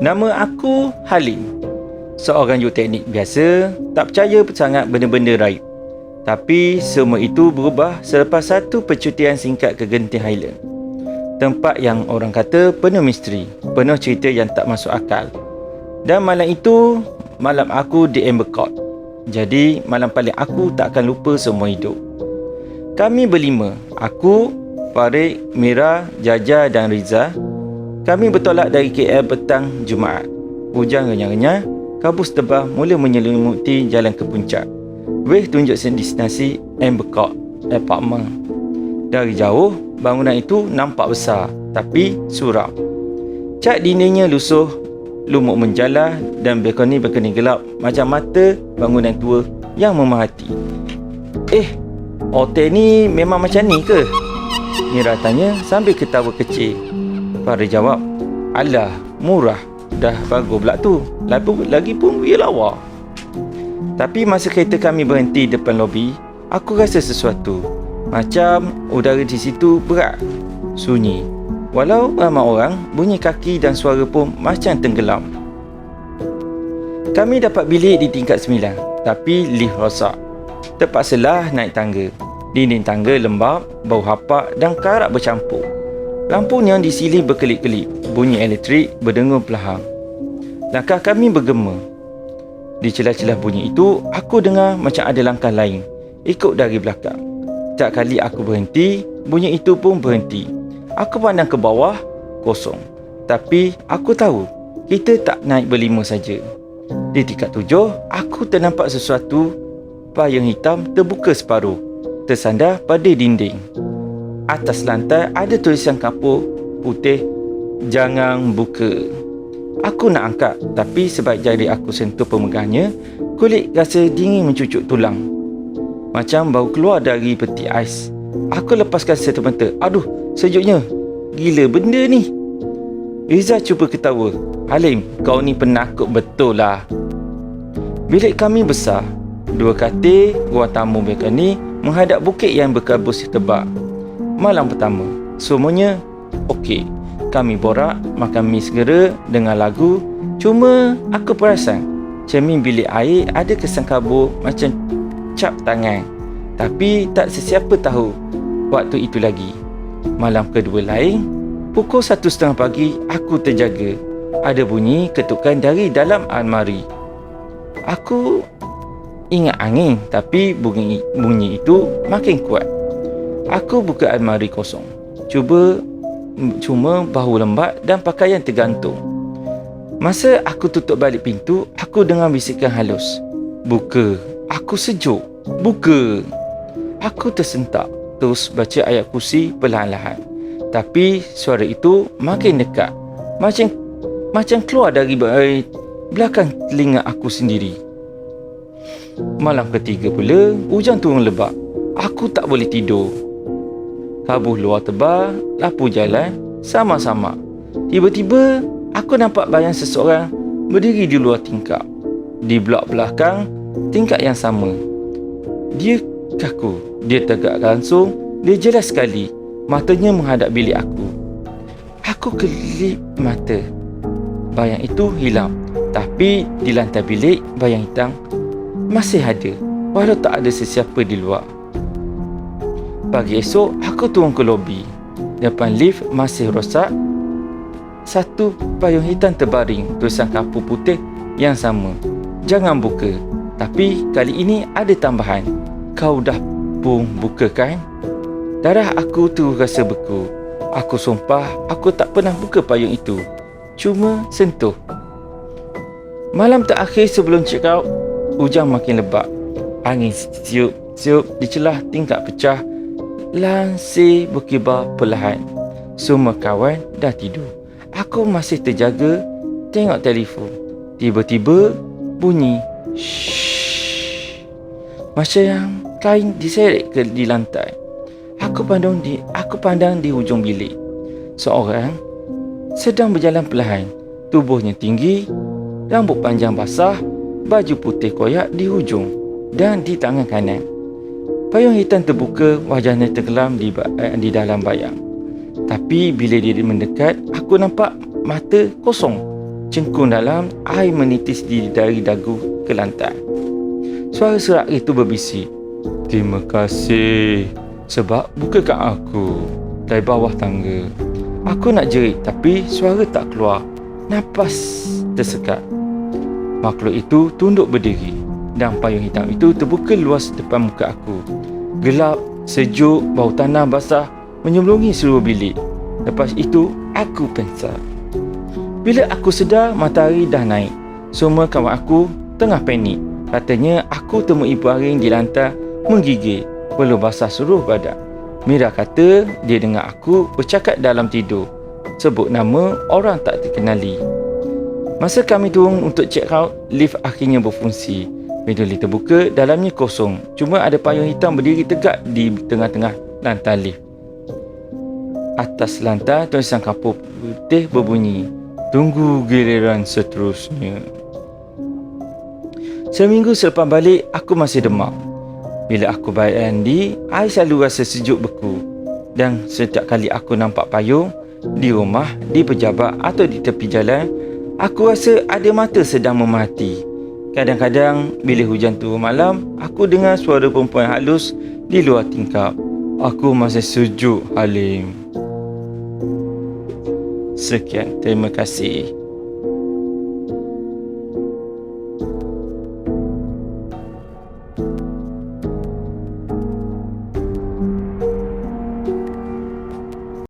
Nama aku Halim. Seorang teknik biasa, tak percaya sangat benda-benda raib. Tapi semua itu berubah selepas satu percutian singkat ke Genting Highland. Tempat yang orang kata penuh misteri, penuh cerita yang tak masuk akal. Dan malam itu, malam aku di Amber Court. Jadi, malam paling aku tak akan lupa semua hidup. Kami berlima, aku, Farid, Mira, Jaja dan Riza. Kami bertolak dari KL petang Jumaat. Hujan renyah-renyah, kabus tebal mula menyelimuti jalan ke puncak. Weh tunjuk destinasi Amber Court Apartment. Dari jauh, bangunan itu nampak besar tapi suram. Cat dindingnya lusuh, lumuk menjala dan balkoni-balkoni gelap macam mata bangunan tua yang memerhati. Eh, hotel ni memang macam ni ke? Mira tanya sambil ketawa kecil. Fahri jawab, Alah, murah. Dah bagus pula tu. Lagi, lagi pun biar lawa. Tapi masa kereta kami berhenti depan lobi, aku rasa sesuatu. Macam udara di situ berat, sunyi. Walau ramai orang, bunyi kaki dan suara pun macam tenggelam. Kami dapat bilik di tingkat sembilan, tapi lift rosak. Terpaksalah naik tangga. Dinding tangga lembab, bau hapak dan karat bercampur. Lampu yang disilih berkelip-kelip, bunyi elektrik berdengung perlahan. Langkah kami bergema, di celah-celah bunyi itu, aku dengar macam ada langkah lain ikut dari belakang. Tak kali aku berhenti, bunyi itu pun berhenti. Aku pandang ke bawah, kosong. Tapi aku tahu, kita tak naik berlima saja. Di tingkat tujuh, aku ternampak sesuatu payung hitam terbuka separuh, tersandar pada dinding. Atas lantai ada tulisan kapur putih, jangan buka. Aku nak angkat tapi sebab jari aku sentuh pemegangnya, kulit rasa dingin mencucuk tulang. Macam bau keluar dari peti ais. Aku lepaskan serta-merta. Aduh, sejuknya. Gila benda ni. Riza cuba ketawa. Halim, kau ni penakut betul lah. Bilik kami besar. Dua katil, ruang tamu mereka ni menghadap bukit yang berkabus tebak. Malam pertama, semuanya okey. Kami borak, makan mi segera, dengar lagu. Cuma aku perasan cermin bilik air ada kesan kabur macam cap tangan. Tapi tak sesiapa tahu waktu itu lagi. Malam kedua lain, pukul satu setengah pagi, aku terjaga. Ada bunyi ketukan dari dalam almari. Aku ingat angin tapi bunyi, bunyi itu makin kuat. Aku buka almari kosong. Cuba cuma bahu lembat dan pakaian tergantung. Masa aku tutup balik pintu, aku dengar bisikan halus. Buka. Aku sejuk. Buka. Aku tersentak. Terus baca ayat kursi perlahan-lahan. Tapi suara itu makin dekat. Macam macam keluar dari belakang telinga aku sendiri. Malam ketiga pula, hujan turun lebat. Aku tak boleh tidur. Kabuh luar tebal, lampu jalan, sama-sama. Tiba-tiba, aku nampak bayang seseorang berdiri di luar tingkap. Di blok belakang, tingkap yang sama. Dia kaku, dia tegak langsung, dia jelas sekali. Matanya menghadap bilik aku. Aku kelip mata. Bayang itu hilang. Tapi di lantai bilik, bayang hitam masih ada. Walau tak ada sesiapa di luar. Pagi esok, aku turun ke lobi. Depan lift masih rosak. Satu payung hitam terbaring tulisan kapur putih yang sama. Jangan buka. Tapi kali ini ada tambahan. Kau dah pun buka kan? Darah aku tu rasa beku. Aku sumpah aku tak pernah buka payung itu. Cuma sentuh. Malam terakhir sebelum check out, hujan makin lebat. Angin siup-siup di celah tingkat pecah Lansir berkibar perlahan. Semua kawan dah tidur. Aku masih terjaga tengok telefon. Tiba-tiba bunyi shh. Macam yang kain diseret ke di lantai. Aku pandang di aku pandang di hujung bilik. Seorang sedang berjalan perlahan. Tubuhnya tinggi, rambut panjang basah, baju putih koyak di hujung dan di tangan kanan. Payung hitam terbuka, wajahnya tenggelam di, eh, di dalam bayang. Tapi bila dia mendekat, aku nampak mata kosong. Cengkung dalam, air menitis di dari dagu ke lantai. Suara serak itu berbisik. Terima kasih sebab bukakan aku dari bawah tangga. Aku nak jerit tapi suara tak keluar. Napas tersekat. Makhluk itu tunduk berdiri dan payung hitam itu terbuka luas depan muka aku. Gelap, sejuk, bau tanah basah menyemplungi seluruh bilik. Lepas itu, aku pensar. Bila aku sedar, matahari dah naik. Semua kawan aku tengah panik. Katanya aku temui baring di lantai menggigil. Belum basah seluruh badan. Mira kata dia dengar aku bercakap dalam tidur. Sebut nama orang tak terkenali. Masa kami turun untuk check out, lift akhirnya berfungsi. Lift terbuka, dalamnya kosong. Cuma ada payung hitam berdiri tegak di tengah-tengah lantai lift. Atas lantai, tulisan kapur putih berbunyi. Tunggu giliran seterusnya. Seminggu selepas balik, aku masih demam. Bila aku balik Andy, I selalu rasa sejuk beku. Dan setiap kali aku nampak payung, di rumah, di pejabat atau di tepi jalan, aku rasa ada mata sedang memati. Kadang-kadang, bila hujan turun malam, aku dengar suara perempuan halus di luar tingkap. Aku masih sejuk, Halim. Sekian, terima kasih.